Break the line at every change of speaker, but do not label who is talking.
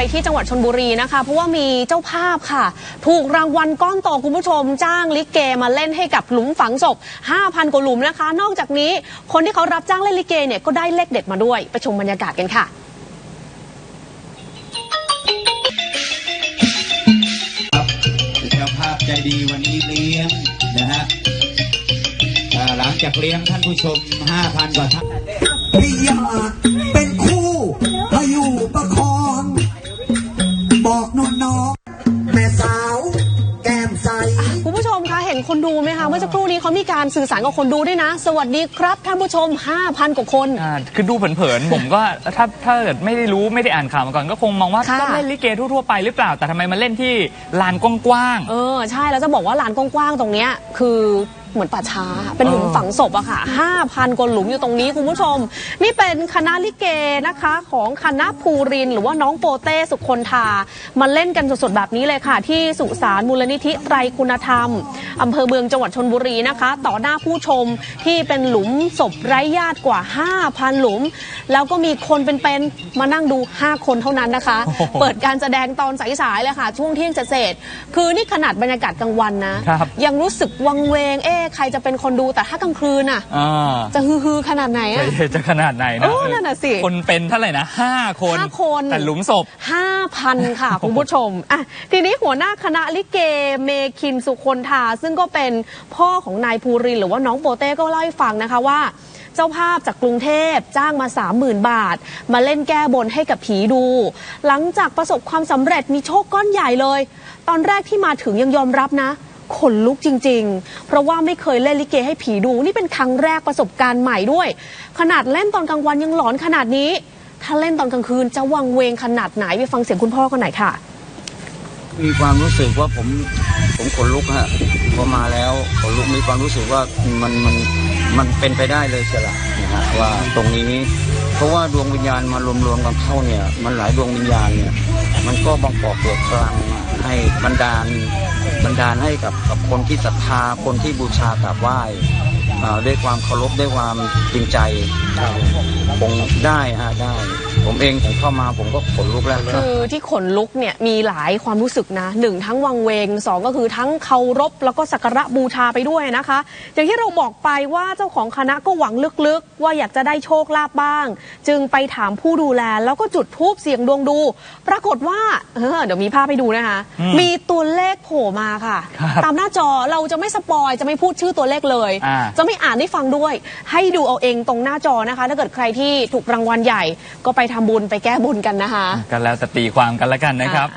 ไปที่จังหวัดชนบุรีนะคะ เพราะว่ามีเจ้าภาพค่ะ ถูกรางวัลก้อนโตคุณผู้ชม จ้างลิเกมาเล่นให้กับหลุมฝังศพ 5,000 กว่าหลุมนะคะ นอกจากนี้คนที่เขารับจ้างเล่นลิเกเนี่ยก็ได้เลขเด็ดมาด้วย ไปชมบรรยากาศกันค่ะ
เจ้าภาพใจดีวันนี้เลี้ยงนะฮะหลังจากเลี้ยงท่านผู้ชม 5,000 กว่าท่าน
คุ
ณผู้ชมคะเห็นคนดูไหมคะเมื่อสักครู่นี้เขามีการสื่อสารกับคนดูด้วยนะ สวัสดีครับท่านผู้ชม 5,000กว่าคน
อ่าคือดูเผินๆ ผมก็ถ้าถ้าเกิดไม่ได้รู้ไม่ได้อ่านข่าวมาก่อนก็คงมองว่า
ค่ะ
ก็เล่นลิเกทั่วๆไปหรือเปล่า แต่ทำไมมาเล่นที่ลานกว้าง
เออใช่แล้วจะบอกว่าลานกว้างๆตรงเนี้ยคือ เหมือนป่าช้า เป็นหลุม
เออ
ฝังศพอะค่ะ5,000กว่าหลุมอยู่ตรงนี้คุณผู้ชม นี่เป็นคณะลิเกนะคะ ของคณะภูรินทร์หรือว่าน้องโปเต้สุคนธามาเล่นกันสดๆแบบนี้เลยค่ะ ที่สุสานมูลนิธิไตรคุณธรรมอำเภอเมืองจังหวัดชนบุรีนะคะ ต่อหน้าผู้ชมที่เป็นหลุมศพไร้ญาติกว่า 5,000 หลุม แล้วก็มีคนเป็นๆมานั่งดู 5 คนเท่านั้นนะคะ
โอ้โห
เปิดการแสดงตอนสายๆเลยค่ะ ช่วงเที่ยงเศษๆคือนี่ขนาดบรรยากาศกลางวันนะ
ครับ
ยังรู้สึกวังเวงเอ๊ะใครจะเป็นคนดูแต่ถ้ากลางคืนน่ะ
ๆอ่า
จะฮือๆขนาดไหน
จะ
อะ
จะขนาดไหนนะ
โอ้นั่นน่ะสิ
คนเป็นเท่าไหร่นะห้าคน
ห้าคน
แต่หลุมศพ
ห้าพันค่ะ คุณผู้ชมอะทีนี้หัวหน้าคณะลิเกเมคินสุคนธาซึ่งก็เป็นพ่อของนายภูรินทร์หรือว่าน้องโปเต้ก็เล่าให้ฟังนะคะว่า เจ้าภาพจากกรุงเทพจ้างมา 30,000 บาท มาเล่นแก้บนให้กับผีดู หลังจากประสบความสำเร็จมีโชคก้อนใหญ่เลย ตอนแรกที่มาถึงยังยอมรับนะ ขนลุกจริง ๆ เพราะว่าไม่เคยเล่นลิเกให้ผีดูนี่เป็นครั้งแรกประสบการณ์ใหม่ด้วย ขนาดเล่นตอนกลางวันยังหลอนขนาดนี้ ถ้าเล่นตอนกลางคืนจะวังเวงขนาดไหนไปฟังเสียงคุณพ่อกันหน่อยค่ะ
มีความรู้สึกว่าผมผมขนลุกฮะพอมาแล้วขนลุกมีความรู้สึกว่ามันมันมันเป็นไปได้เลยเสียละนะฮะว่าตรงนี้เพราะว่าดวงวิญญาณมารวมๆกันเข้าเนี่ย มันหลายดวงวิญญาณเนี่ย มันก็บังกอกเกิดพลัง ให้บันดาลบันดาลให้กับกับคนที่ศรัทธาคนที่บูชากราบไหว้ด้วยความเคารพด้วยความจริงใจคงได้ฮะได้ ผมเองผมเข้ามาผมก็ขนลุกแล้ว
คือที่ขนลุกเนี่ยมีหลายความรู้สึกนะหนึ่งทั้งวังเวงสองก็คือทั้งเคารพแล้วก็สักการะบูชาไปด้วยนะคะ อย่างที่เราบอกไปว่าเจ้าของคณะก็หวังลึกๆ ว่าอยากจะได้โชคลาภบ้าง จึงไปถามผู้ดูแลแล้วก็จุดทูบเสียงดวงดู ปรากฏว่าเออเดี๋ยวมีภาพให้ดูนะคะ
อืม
มีตัวเลขโผล่มาค่ะ
ครับ
ตามหน้าจอเราจะไม่สปอยจะไม่พูดชื่อตัวเลขเลย
อ่า
จะไม่อ่านให้ฟังด้วย ให้ดูเอาเองตรงหน้าจอนะคะ ถ้าเกิดใครที่ถูกรางวัลใหญ่ก็ไปทำบุญไปแก้บุญกันนะคะ
กันแล้วแต่ตีความกันแล้วกันนะครับ